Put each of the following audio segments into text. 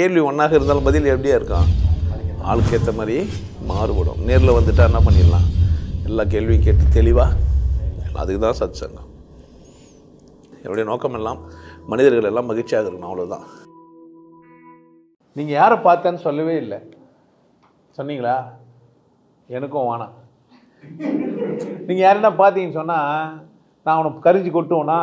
கேள்வி ஒன்றாக இருந்தாலும் பதில் எப்படியா இருக்கும்? ஆளுக்கு ஏற்ற மாதிரி மாறுபடும். நேரில் வந்துட்டால் என்ன பண்ணிடலாம்? எல்லா கேள்வியும் கேட்டு தெளிவாக அதுக்கு தான் சத் சங்கம் என்னுடைய நோக்கம் எல்லாம் மனிதர்கள் எல்லாம் மகிழ்ச்சியாக இருக்கணும் அவ்வளோதான் நீங்கள் யாரை பார்த்தேன்னு சொல்லவே இல்லை. சொன்னீங்களா? எனக்கும் வேணாம். நீங்கள் யாருன்னா பார்த்தீங்கன்னு சொன்னால் நான் அவனை கரிஞ்சு கொட்டுவேனா?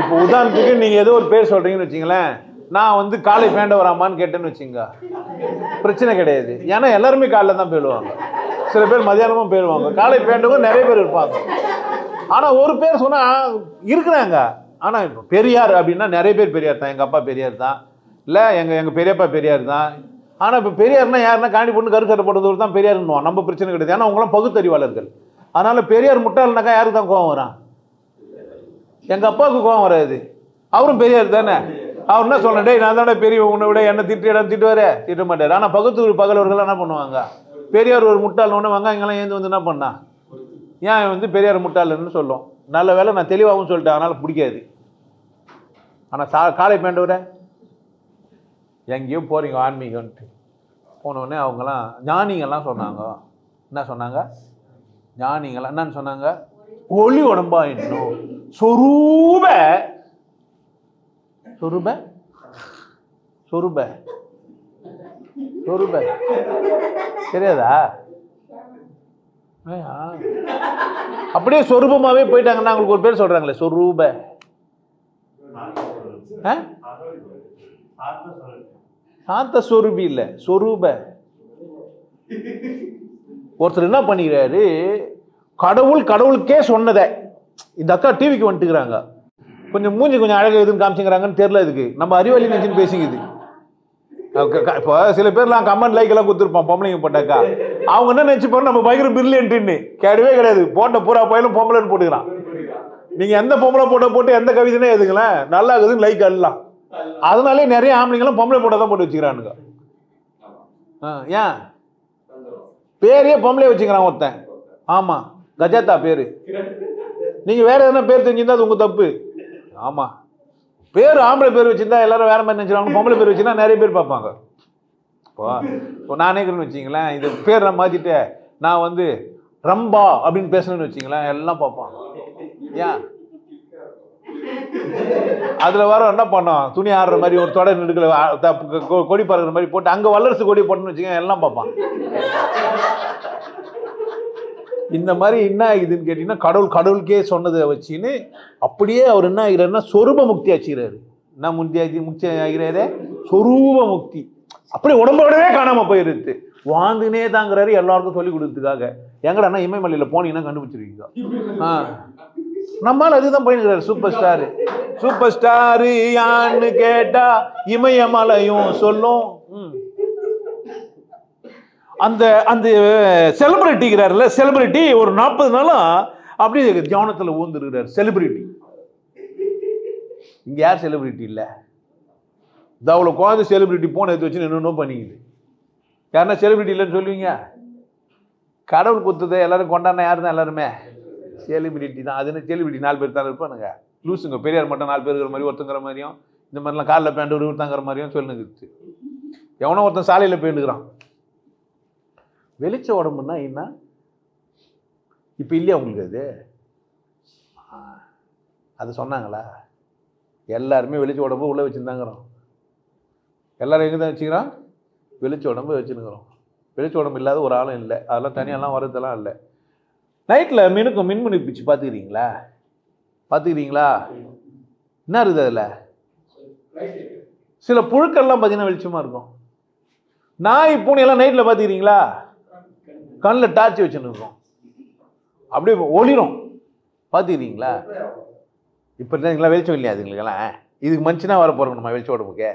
இப்போ உதாரணத்துக்கு நீங்கள் ஏதோ ஒரு பேர் சொல்கிறீங்கன்னு வச்சிங்களேன். நான் வந்து காலை பேண்ட வராமான்னு கேட்டேன்னு வச்சுங்க பிரச்சனை கிடையாது. ஏன்னா எல்லாருமே காலைல தான் போயிடுவாங்க சில பேர் மதியானமும் போயிடுவாங்க காலை பேண்டவங்க நிறைய பேர் இருப்பாங்க. ஆனால் ஒரு பேர் சொன்னால் இருக்கிறாங்க. ஆனால் இப்போ பெரியார் அப்படின்னா நிறைய பேர் பெரியார் தான். எங்கள் அப்பா பெரியார் தான். இல்லை எங்கள் எங்கள் பெரியப்பா பெரியார் தான். ஆனால் இப்போ பெரியார்னா யாருன்னா காணி பொண்ணு கருக்கரை போட்டது தான் பெரியார்னுவோம் நம்ம பிரச்சனை கிடையாது. ஏன்னா அவங்களாம் பகுத்தறிவாளர்கள். அதனால் பெரியார் முட்டாள்னாக்கா யாருக்கு தான் கோவம் வரான் எங்கள் அப்பாவுக்கு கோவம் வராது. அவரும் பெரியார் தானே? அவர் என்ன சொல்லணும் டேய் நான் தானே பெரிய உன்னை விட என்ன திட்டு இடம் திட்டுவாரு திட்ட மாட்டார். ஆனால் பகுத்தூர் பகலவர்கள் என்ன பண்ணுவாங்க? பெரியார் ஒரு முட்டாள் ஒன்று வெங்காயங்கள்லாம் ஏந்து வந்து என்ன பண்ணா? ஏன் வந்து பெரியார் முட்டாள்னு சொல்லும். நல்ல வேலை நான் தெளிவாகவும் சொல்லிட்டேன் அதனால் பிடிக்காது. ஆனால் சா காலை பேண்டவர எங்கேயோ போகிறீங்க ஆன்மீகம்ன்ட்டு. போனவுடனே அவங்களாம் ஞானிங்கெல்லாம் சொன்னாங்க. என்ன சொன்னாங்க? ஞானிங்கெல்லாம் என்னன்னு சொன்னாங்க? ஒளி உடம்பாயிடணும் சொரூப சொரூப? சொரூப. சொரூப. தெரியாதா? அப்படியே சொரூபமாவே போயிட்டாங்கன்னா அவங்களுக்கு ஒரு பேர் சொல்றாங்களே சொரூப. சாந்த சொரூபி இல்லை சொரூப. ஒருத்தர் என்ன பண்ணிக்கிறாரு? கடவுள் கடவுளுக்கே சொன்னதை. இந்த அக்கா டிவிக்கு வந்துட்டுக்கிறாங்க. கொஞ்சம் மூஞ்சி கொஞ்சம் அழகாக எதுன்னு காமிச்சுங்கிறாங்கன்னு தெரியல இதுக்கு. நம்ம அறிவாளி நினச்சின்னு பேசிக்குது இப்போ சில பேர்லாம் கமெண்ட் லைக் எல்லாம் கொடுத்துருப்பான் பொம்பளைங்க போட்டாக்கா அவங்க என்ன நினச்சிப்பாரு நம்ம பயங்கர பிரில்லியன்ட்டுன்னு கிடையவே கிடையாது. போட்ட பூரா பயிலும் பொம்பளைன்னு போட்டுக்கிறான். நீங்கள் எந்த பொம்பளை போட்டோ போட்டு எந்த கவிதைனே எதுங்களேன் நல்லா இருக்குதுன்னு லைக் அள்ளலாம் அதனாலே நிறைய ஆம்பளைங்களும் பொம்பளை போட்டோ தான் போட்டு வச்சுக்கிறானுங்க. ஆ, ஏன்? பேரையே பொம்பளை வச்சுக்கிறான் ஒருத்தன். ஆமாம் கஜாத்தா பேர். நீங்கள் வேறு எதனா பேர் தெரிஞ்சிருந்தா அது உங்கள் தப்பு. ஆமாம் பேர் ஆம்பளை பேர் வச்சுருந்தா எல்லாரும் வேற மாதிரி நினச்சிருவாங்க. பொம்பளை பேர் வச்சுருந்தா நிறைய பேர் பார்ப்பாங்க. இப்போ இப்போ நானே கூட வச்சிங்களேன் இது பேர் நான் மாற்றிட்டு நான் வந்து ரம்பா அப்படின்னு பேசணும்னு வச்சிங்களேன் எல்லாம் பார்ப்பாங்க. ஏன்? அதில் வர என்ன பண்ணோம்? துணி ஆடுற மாதிரி ஒரு தொடர் நெடுக்கலை கொ- கொடி பறக்கிற மாதிரி போட்டு அங்கே வல்லரசு கொடி போட்டுன்னு வச்சுக்கோங்க எல்லாம் பார்ப்பான் இந்த மாதிரி என்ன ஆகுதுன்னு கேட்டிங்கன்னா கடவுள் கடவுளுக்கே சொன்னதை வச்சுன்னு அப்படியே அவர் என்ன ஆகிறாருன்னா சொரூப முக்தி ஆச்சுக்கிறாரு என்ன முக்தி முக்தி ஆகிறாரு? சொரூப முக்தி. அப்படியே உடம்போடவே காணாமல் போயிருது. வாழ்ந்துனே தாங்கிறாரு எல்லாருக்கும் சொல்லி கொடுத்ததுக்காக. எங்கடா இமயமலையில் போனீங்கன்னா கண்டுபிடிச்சிருக்கீங்க. ஆ. நம்மால் அதுதான் போயிருக்கிறார் சூப்பர் ஸ்டாரு சூப்பர் ஸ்டாரு யான்னு கேட்டா இமயமலையும் சொல்லும். ம். அந்த அந்த செலிபிரிட்டிங்கிறார்ல செலிபிரிட்டி ஒரு நாற்பது நாளாக அப்படியே தியானத்தில் ஊந்துருக்கிறார் செலிபிரிட்டி இங்கே யார் செலிபிரிட்டி இல்லை? இந்த அவ்வளோ குழந்தை செலிபிரிட்டி போன எடுத்து வச்சு என்னென்னோ பண்ணிக்குது. யாருன்னா செலிபிரிட்டி இல்லைன்னு சொல்லுவீங்க? கடவுள் குத்துதை எல்லாரும் கொண்டாடின யார் தான் எல்லாருமே? செலிபிரிட்டி தான். அது என்ன செலிபிரிட்டி நாலு பேர் தான் இருப்பானுங்க. லூசுங்க பெரியார் மட்டும் நாலு பேர் இருக்கிற மாதிரி ஒருத்தங்கிற மாதிரியும் இந்த மாதிரிலாம் காலில் பேண்ட் ஒரு ஒருத்தங்கிற மாதிரியும் சொல்லுங்க எவனோ ஒருத்தன் சாலையில் போயிட்டுக்கிறான் வெளிச்ச உடம்புன்னா என்ன? இப்போ இல்லையா உங்களுக்கு அது? அது சொன்னாங்களா? எல்லாருமே வெளிச்ச உடம்பு உள்ளே வச்சுருந்தாங்கிறோம். எல்லோரும் எங்கே தான் வச்சுக்கிறோம்? வெளிச்ச உடம்பு வச்சுருக்கிறோம். வெளிச்ச உடம்பு இல்லாத ஒரு ஆளும் இல்லை. அதெல்லாம் தனியாலாம் வர்றதெல்லாம் இல்லை. நைட்டில் மினுக்கும் மின்மினி பிச்சு பார்த்துக்கிறீங்களா பார்த்துக்கிறீங்களா என்ன இருக்குது அதில்? சில புழுக்கள்லாம் பார்த்தீங்கன்னா வெளிச்சமாக இருக்கும். நாய் பூனையெல்லாம் நைட்டில் பார்த்துக்கிறீங்களா கண்ணில் டார்ச் வச்சுன்னு இருக்கோம். அப்படியே ஒளிரும். பார்த்துக்கிறீங்களா? இப்போ இல்லைங்களா வெளிச்சம் இல்லையா அதுங்களுக்கெல்லாம் இதுக்கு மனுஷனாக வர போகிறோம் நம்ம வெளிச்ச உடம்புக்கு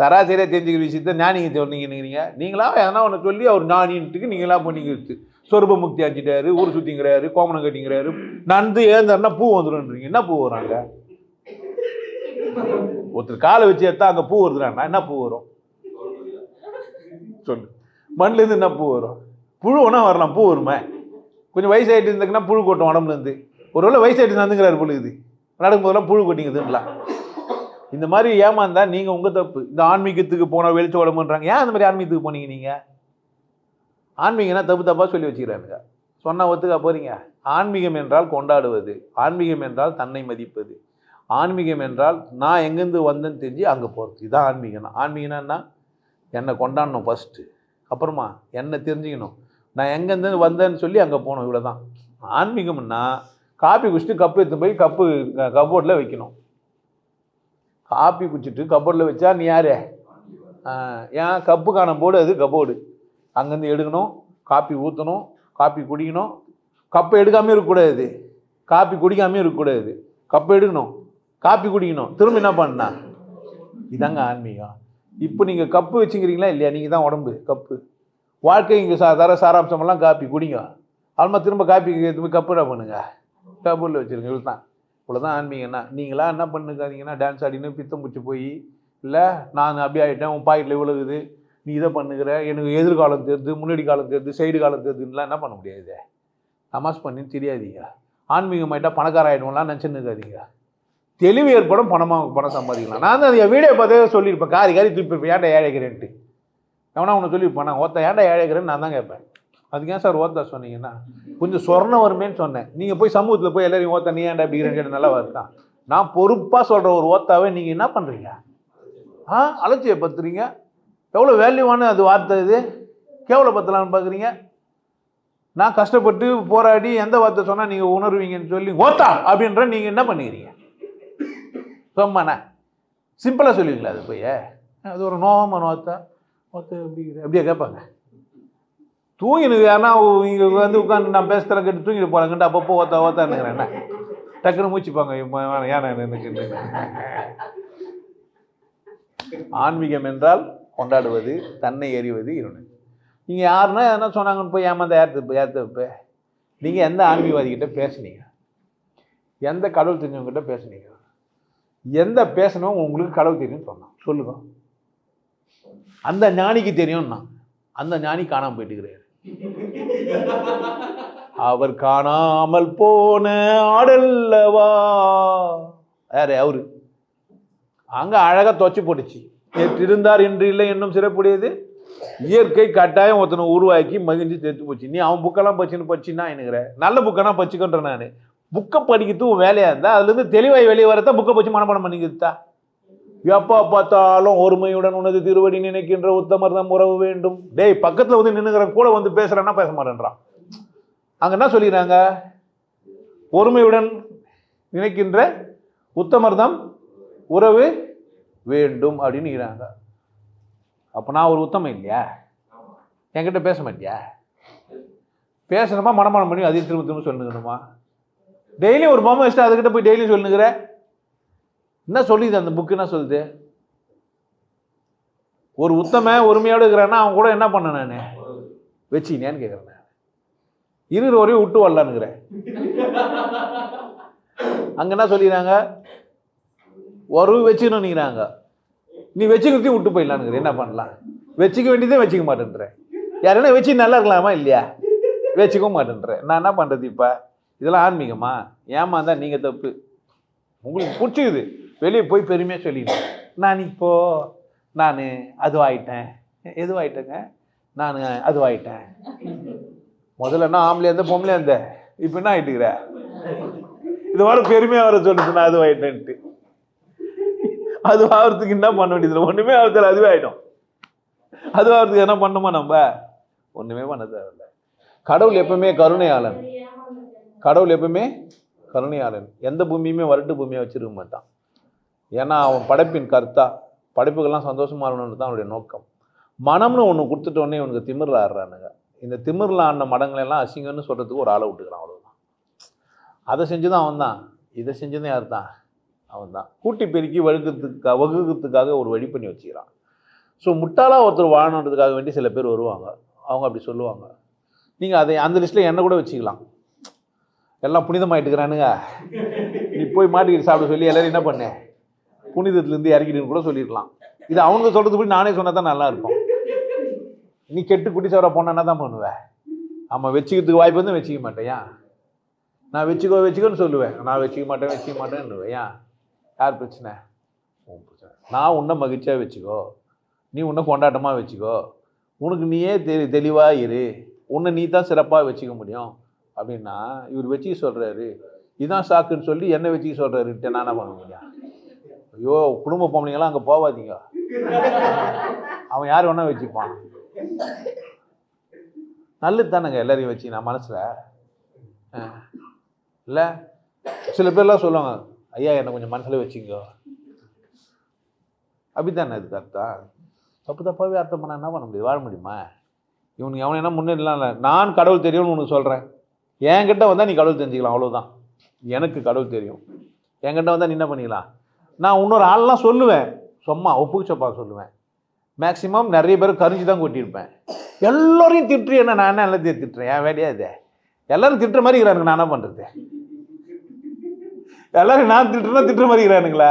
சராசரியாக தெரிஞ்சுக்கிற விஷயத்த ஞானிங்க சொன்னீங்க நீங்களா எதனா ஒன்று சொல்லி அவர் ஞானின்ட்டுக்கு நீங்களா பண்ணிக்கிறது. சொருப முக்தி அஞ்சிட்டாரு ஊர் சுற்றிங்கிறாரு கோமணம் கட்டிங்கிறாரு. நந்து ஏந்தாருன்னா பூ வந்துடும்ன்றீங்க என்ன பூ வராங்க ஒருத்தர் காலை வச்சு எடுத்தா அங்கே பூ வருதுறான்னா என்ன பூ வரும்? சொல்லு. மண்லேருந்து என்ன பூ வரும்? புழு ஒன்றா வரலாம் பூ வருமே. கொஞ்சம் வயசாகிட்டு இருந்துக்குன்னா புழு கொட்டும் உடம்புலேருந்து ஒருவேளை வயசாயிட்டு நடந்துங்கிறாரு புழு இது நடக்கும்போதெல்லாம் புழு கொட்டிங்குதுங்களா? இந்த மாதிரி ஏமாந்தா நீங்கள் உங்கள் தப்பு. இந்த ஆன்மீகத்துக்கு போனால் வெளிச்ச உடம்புன்றாங்க. ஏன் அந்த மாதிரி ஆன்மீகத்துக்கு போனீங்க நீங்கள் ஆன்மீகம்னா தப்பு தப்பாக சொல்லி வச்சுக்கிறானுங்க. சொன்னால் ஒத்துக்கா போகிறீங்க ஆன்மீகம் என்றால் கொண்டாடுவது. ஆன்மீகம் என்றால் தன்னை மதிப்பது. ஆன்மீகம் என்றால் நான் எங்கேருந்து வந்தேன்னு தெரிஞ்சு அங்கே போகிறது இதுதான் ஆன்மீகம்னா. ஆன்மீகம்னா என்ன? என்னை கொண்டாடணும் ஃபஸ்ட்டு அப்புறமா என்னை தெரிஞ்சுக்கணும்? நான் எங்கேருந்து வந்தேன்னு சொல்லி அங்கே போகணும் இவ்வளோ தான் ஆன்மீகம்னா காப்பி குடிச்சிட்டு கப்பு எடுத்து போய் கப்பு கபோர்டில் வைக்கணும். காப்பி குடிச்சிட்டு கப்போர்டில் வச்சா நீ யார்? ஏன் ஏன் கப்புக்கான போர்டு அது கபோர்டு அங்கேருந்து எடுக்கணும் காப்பி ஊற்றணும் காப்பி குடிக்கணும். கப்பை எடுக்காமல் இருக்கக்கூடாது. காப்பி குடிக்காமே இருக்கக்கூடாது. கப்பை எடுக்கணும் காப்பி குடிக்கணும். திரும்ப என்ன பண்ணா? இதாங்க ஆன்மீகம். இப்போ நீங்கள் கப்பு வச்சுக்கிறீங்களா இல்லையா? நீங்கள் தான் உடம்பு கப்பு. வாழ்க்கை இங்கே சா தர சாராம்சமெல்லாம் காப்பி குடிங்க. அல்மா திரும்ப காப்பி திரும்ப போய் கப்பு பண்ணுங்க. கப்பூரில் வச்சுருங்க இவ்வளோ தான் இவ்வளோ தான் ஆன்மீகம்னா என்ன பண்ணுக்காதீங்கன்னா டான்ஸ் ஆடினு பித்தம் பிடிச்சி போய் இல்லை நான் அப்படி ஆகிட்டேன் உன் பாக்கெட்டில் இவ்வளோகுது நீ இதை பண்ணுகிற எனக்கு எதிர்காலம் தெரியுது முன்னாடி காலம் தெரியுது சைடு காலம் தெரியுதுலாம் என்ன பண்ண முடியாது நமாஸ் பண்ணி தெரியாதீங்க. ஆன்மீகமாயிட்டா பணக்கார ஆகிடுவோம்லாம் நினச்சின்னு இருக்காதீங்க தெளிவு ஏற்படும் பணமாக பணம் சம்பாதிக்கலாம். நான் தான் என் வீடியோ பார்த்தே சொல்லியிருப்பேன். காரி காரி திருப்பி ஏன்டா ஏழைக்கிறேன்ட்டு. எவனா ஒன்று சொல்லியிருப்பான்? நான் ஓத்த ஏன்டா ஏழைக்கிறேன்னு நான் தான் கேட்பேன். அதுக்கு ஏன் சார் ஓத்தா சொன்னீங்கன்னா கொஞ்சம் சொர்ணம் வருமேன்னு சொன்னேன். நீங்கள் போய் சமூகத்தில் போய் எல்லாரையும் ஓத்த நீ ஏன்டா அப்படிங்கிறேன்னு கேட்டு நல்லா வருதான் நான் பொறுப்பாக சொல்கிற ஒரு ஓத்தாவே நீங்கள் என்ன பண்ணுறீங்க ஆ அலட்சியப்படுத்துறீங்க? எவ்வளோ வேல்யூவான அது வார்த்தை இது? கேவலப்படுத்தலாம்னு பார்க்குறீங்க நான் கஷ்டப்பட்டு போராடி எந்த வார்த்தை சொன்னால் நீங்கள் உணர்வீங்கன்னு சொல்லி ஓத்தா! அப்படின்ற நீங்கள் என்ன பண்ணிக்கிறீங்க? சும்மாண்ணா. சிம்பிளாக சொல்லுவீங்களா அது போய்? அது ஒரு நோவமாக நோத்தா பார்த்து அப்படிங்கிற அப்படியே கேட்பாங்க. தூங்கினது ஏன்னா இங்கே வந்து உட்காந்து நான் பேசுகிறேன் கேட்டு தூங்கிட்டு போகிறாங்கன்ட்டு அப்பப்போ ஓத்தா ஓத்தான்னுங்கிறேன் என்ன? டக்குன்னு மூச்சுப்பாங்க ஏன்னா எனக்கு ஆன்மீகம் என்றால் கொண்டாடுவது தன்னை எறிவது இருணு நீங்கள் யாருன்னா என்ன சொன்னாங்கன்னு போய் ஏமாந்த ஏற்று ஏற்று நீங்கள் எந்த ஆன்மீகவாதிகிட்ட பேசுனீங்க? எந்த கடவுள் தெரிஞ்சவங்ககிட்ட பேசுனீங்க? எந்த பேசணும் உங்களுக்கு கடவுள் தெரியும்னு சொன்னான். சொல்லுங்கள் அந்த ஞானிக்கு தெரியும்னா அந்த ஞானி காணாமல் போயிட்டுக்கிறாரு. அவர் காணாமல் போன ஆடல்லவா யார்? அவரு. அங்கே அழகாக தொச்சு போட்டுச்சு. நேற்று இருந்தார் இன்று இல்லை இன்னும் சிறப்புடையது. இயற்கை கட்டாயம் ஒருத்தனை உருவாக்கி மகிழ்ந்து தெரிஞ்சு போச்சு. நீ அவன் புக்கெல்லாம் பச்சுன்னு படிச்சுன்னா எனக்குற நல்ல புக்கெல்லாம் பச்சுக்கன்றேன் நான். புக்கை படிக்கிறது உன் வேலையாக இருந்தால் அதுலேருந்து தெளிவாய் வெளியே வரத்தான் புக்கை பச்சு மனப்பாடம் பண்ணிக்கிறதா எப்போ பார்த்தாலும் ஒருமையுடன் உனது திருவடி நினைக்கின்ற உத்தமர்தம் உறவு வேண்டும். டேய் பக்கத்தில் வந்து நின்னுங்கிற கூட வந்து பேசுகிறேன்னா பேச மாட்டேன்றான். அங்கே என்ன சொல்லிடுறாங்க? ஒருமையுடன் நினைக்கின்ற உத்தமர்தம் உறவு வேண்டும் அப்படின்னுக்கிறாங்க அப்போ நான் ஒரு உத்தமம் இல்லையா? என்கிட்ட பேச மாட்டியா? பேசணுமா மனமானம் பண்ணி அதையும் திரும்ப திரும்ப சொல்லுங்கணுமா? டெய்லியும் ஒரு பொம்மை வச்சுட்டு அதுக்கிட்ட போய் டெய்லியும் சொல்லுங்கிற? என்ன சொல்லுது அந்த புக்கு என்ன சொல்லுது? ஒரு உத்தம உரிமையோடு இருக்கிறான்னா அவன் கூட என்ன பண்ண நான்? வச்சினேன்னு கேட்குறேன் நான். இருக்கிற வரையும் விட்டு வரலான்னுக்கிறேன். அங்கே என்ன சொல்லிடுறாங்க ஒரு வச்சுக்கணும்னுங்கிறாங்க நீ வச்சுக்கிறதையும் விட்டு போயிடலான்னுங்கிற என்ன பண்ணலாம்? வச்சுக்க வேண்டியதே வச்சுக்க மாட்டேன்றேன். யாருன்னா வச்சு நல்லா இருக்கலாமா இல்லையா? வச்சுக்கவும் மாட்டேன்றேன். நான் என்ன பண்ணுறது இப்போ? இதெல்லாம் ஆன்மீகமா? ஏமாந்தா நீங்கள் தப்பு. உங்களுக்கு பிடிச்சிக்குது. வெளியே போய் பெருமையாக சொல்லிட்டேன் நான் இப்போ நான் அதுவாயிட்டேன். எதுவாயிட்டேங்க? நான் அதுவாயிட்டேன். முதல்ல என்ன ஆம்பளையா இருந்த பொம்பளையா இருந்த இப்போ என்ன ஆகிட்டுக்கிற இது வர பெருமையாக வர சொல்லுது நான் அதுவாயிட்டேன்ட்டு. அது ஆகிறதுக்கு என்ன பண்ண வேண்டியது ஒன்றுமே ஆகிறதுல அதுவே ஆகிடும் அது ஆகிறதுக்கு என்ன பண்ணுமா நம்ம? ஒன்றுமே பண்ண தேவையில்ல. கடவுள் எப்பவுமே கருணையாளன். கடவுள் எப்பவுமே கருணையாளன். எந்த பூமியுமே வரட்டு பூமியாக வச்சிருக்க மாட்டான். ஏன்னா அவன் படைப்பின் கர்த்தா? படைப்புகள்லாம் சந்தோஷமாக இருக்கணும்னு தான் அவனுடைய நோக்கம். மனம்னு ஒன்று கொடுத்துட்டோன்னே இவனுக்கு திமிரில் ஆடுறானுங்க. இந்த திமிரில் ஆடின மடங்களெல்லாம் அசிங்கம்னு சொல்கிறதுக்கு ஒரு ஆளை விட்டுக்கிறான் அவ்வளோதான் அதை செஞ்சதும் அவன் தான். இதை செஞ்சதும் யார் தான் அவன் தான் கூட்டி பெருக்கி வகுக்கிறதுக்காக வகுக்கிறதுக்காக ஒரு வழி பண்ணி வச்சுக்கிறான். ஸோ முட்டாளாக ஒருத்தர் வாழணுன்றதுக்காக வேண்டி சில பேர் வருவாங்க. அவங்க அப்படி சொல்லுவாங்க. நீங்கள் அதை அந்த லிஸ்ட்டில் என்ன கூட வச்சுக்கலாம். எல்லாம் புனிதமாயிட்டுக்கிறானுங்க நீ போய் மாட்டிக்கிட்டு சாப்பிட சொல்லி எல்லோரும் என்ன பண்ணேன் புனிதத்துலேருந்து இறக்கிட்டுன்னு கூட சொல்லியிருக்கலாம். இது அவங்க சொல்கிறது போய் நானே சொன்னால் தான் நல்லா இருக்கும் நீ கெட்டு குட்டி சவரா போனா என்ன தான் பண்ணுவேன் ஆமாம் வச்சுக்கிறதுக்கு வாய்ப்பு வந்து வச்சுக்க மாட்டேயா நான் வச்சுக்கோ வச்சுக்கோன்னு சொல்லுவேன். நான் வச்சுக்க மாட்டேன் வச்சுக்க மாட்டேன்னு ஏன் யார் பிரச்சனை? நான் உன்னை மகிழ்ச்சியாக வச்சுக்கோ. நீ உன்னை கொண்டாட்டமாக வச்சுக்கோ. உனக்கு நீயே தெளி தெளிவாக இரு. உன்னை நீ தான் சிறப்பாக வச்சுக்க முடியும். அப்படின்னா இவர் வச்சுக்க சொல்கிறாரு இதான் சாக்குன்னு சொல்லி என்னை வச்சுக்க சொல்கிறாருன்ட்டு நான் என்ன பண்ண முடியும்? ஐயோ குடும்ப பொம்பளைங்களாம் அங்கே போகாதீங்க அவன் யார் வேணா வச்சுப்பான். நல்லது தானேங்க எல்லாரையும் வச்சு நான் மனசில். இல்லை? சில பேர்லாம் சொல்லுவாங்க ஐயா என்னை கொஞ்சம் மனசில் வச்சுங்க. அப்படித்தானே இதுக்கு அர்த்தம் தப்பு தப்பாகவே அர்த்தம் பண்ணால் என்ன பண்ண முடியும்? வாழ முடியுமா? இவனுக்கு அவனை என்ன முன்னேறலாம் இல்லை? நான் கடவுள் தெரியும்னு உனக்கு சொல்கிறேன் என்கிட்ட வந்தால் நீ கடவுள் தெரிஞ்சுக்கலாம் அவ்வளோதான் எனக்கு கடவுள் தெரியும். என்கிட்ட வந்தால் நீ என்ன பண்ணிக்கலாம்? நான் இன்னொரு ஆள்லாம் சொல்லுவேன். சும்மா ஒப்புக்கு சொல்லுவேன். மேக்ஸிமம் நிறைய பேர் கரிஞ்சு தான் கொட்டியிருப்பேன். எல்லோரையும் திட்டு என்ன நான் என்ன எல்லாத்தையும் திட்டுறேன்? என் வேலையா இது? எல்லோரும் திட்டுற மாதிரி இருக்கிறானுங்க நான் என்ன பண்ணுறது எல்லோரும் நான் திட்டுறேன்னா திட்டுற மாதிரி இருக்கிறானுங்களா?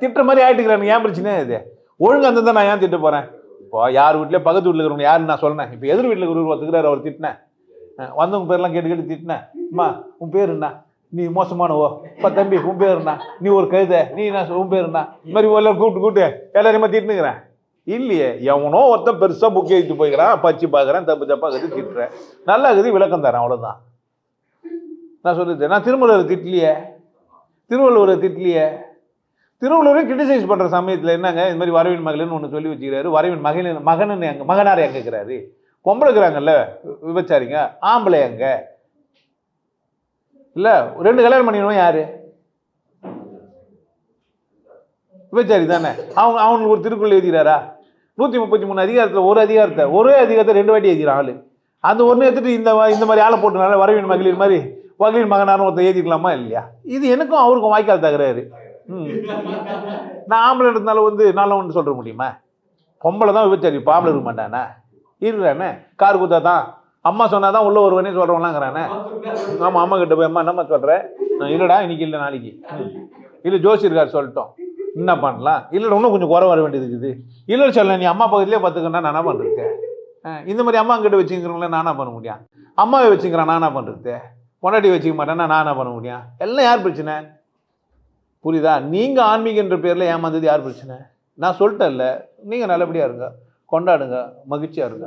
திட்டுற மாதிரி ஆகிட்டுக்கிறானுங்க ஏன் பிரச்சனையே இது? ஒழுங்கு அந்த நான் ஏன் திட்ட போகிறேன் இப்போ யார் வீட்டிலே பக்கத்து வீட்டில் இருக்கிறவங்க யாருன்னு நான் சொன்னேன் இப்போ எதிர் வீட்டில் இருக்கிறவர் ஒருத்தருக்கார் அவர் திட்டினேன். வந்தவங்க பேர்லாம் கேட்டு கேட்டு திட்டினேன். அம்மா உன் பேர் என்ன? நீ மோசமானவோ? இப்போ தம்பி உன் பேருண்ணா. நீ ஒரு கழுத. நீ என்ன உன் பேருண்ணா. இந்த மாதிரி எல்லாரும் கூப்பிட்டு கூப்பிட்டு எல்லாரையும் திட்டுனுங்கிறேன் இல்லையே எவனோ ஒருத்தன் பெருசாக புக் எழுதிட்டு போய்க்கிறான் பச்சு பார்க்குறேன் தப்பு தப்பாக கதி திட்டுறேன். நல்லா கதி விளக்கம் தரேன் அவ்வளோதான் நான் சொல்லிட்டேன். நான் திருமூலரை திட்டலையே. திருவள்ளுவரை திட்டலையே. திருவள்ளுவரை கிரிட்டிசைஸ் பண்ணுற சமயத்தில் என்னங்க இந்த மாதிரி வரவின் மகளிர்னு ஒன்று சொல்லி வச்சுக்கிறாரு. வரவின் மகளிர் மகனன்னு எங்க மகனார் எங்கே இருக்கிறாரு பொம்பளை இருக்கிறாங்கல்ல விபச்சாரிங்க ஆம்பளை எங்கே இல்லை ரெண்டு கல்யாணம் பண்ணிடுவோம் யார்? விபச்சாரி தானே. அவங்க அவங்களுக்கு ஒரு திருக்குறள் எழுதிக்கிறாரா? நூற்றி முப்பத்தி மூணு அதிகாரத்தில் ஒரு அதிகாரத்தை ஒரே அதிகாரத்தை ரெண்டு வாட்டி எழுதிக்கிறான் ஆள். அந்த ஒன்று எடுத்துட்டு இந்த இந்த மாதிரி ஆளை போட்டுனால வரவின் மகளிர் மாதிரி மகளிர் மகனாரும் ஒருத்தர் எழுதிக்கலாமா இல்லையா? இது எனக்கும் அவருக்கும் வாய்க்கால் தகராறு. ம். நான் ஆம்பளை இருந்தாலும் வந்து நல்ல ஒன்று சொல்ல முடியுமா? பொம்பளை தான் விபச்சாரி பாம்பளை இருக்க மாட்டானே? இருக்கிறானே கார் குத்தா தான். அம்மா சொன்னால் தான் உள்ள ஒருவனே சொல்கிறவங்களாங்கிறானே ஆமாம் அம்மா கிட்ட போய் அம்மா என்னம்மா சொல்கிறேன் இல்லைடா இன்னைக்கு இல்லை நாளைக்கு. இல்லை ஜோசியர்கார் சொல்லிட்டோம். என்ன பண்ணலாம்? இல்லை இன்னும் கொஞ்சம் குறை வர வேண்டியது இருக்குது. இல்லை சொல்ல நீ அம்மா பக்கத்துலேயே பார்த்துக்கன்னா நான் என்ன பண்ணுறது இந்த மாதிரி அம்மா கிட்ட வச்சுக்கிறவங்கள நானா பண்ண முடியும்? அம்மாவை வச்சுக்கிறேன் நானா பண்ணுறது பொண்டாட்டி வச்சுக்க மாட்டேன்னா நான் என்ன பண்ண முடியும்? எல்லாம் யார் பிரச்சனை? புரியுதா? நீங்கள் ஆன்மீகன்ற பேரில் ஏமாந்தது யார் பிரச்சனை? நான் சொல்லிட்டேன்ல நீங்கள் நல்லபடியாக இருங்க கொண்டாடுங்க மகிழ்ச்சியாக இருங்க.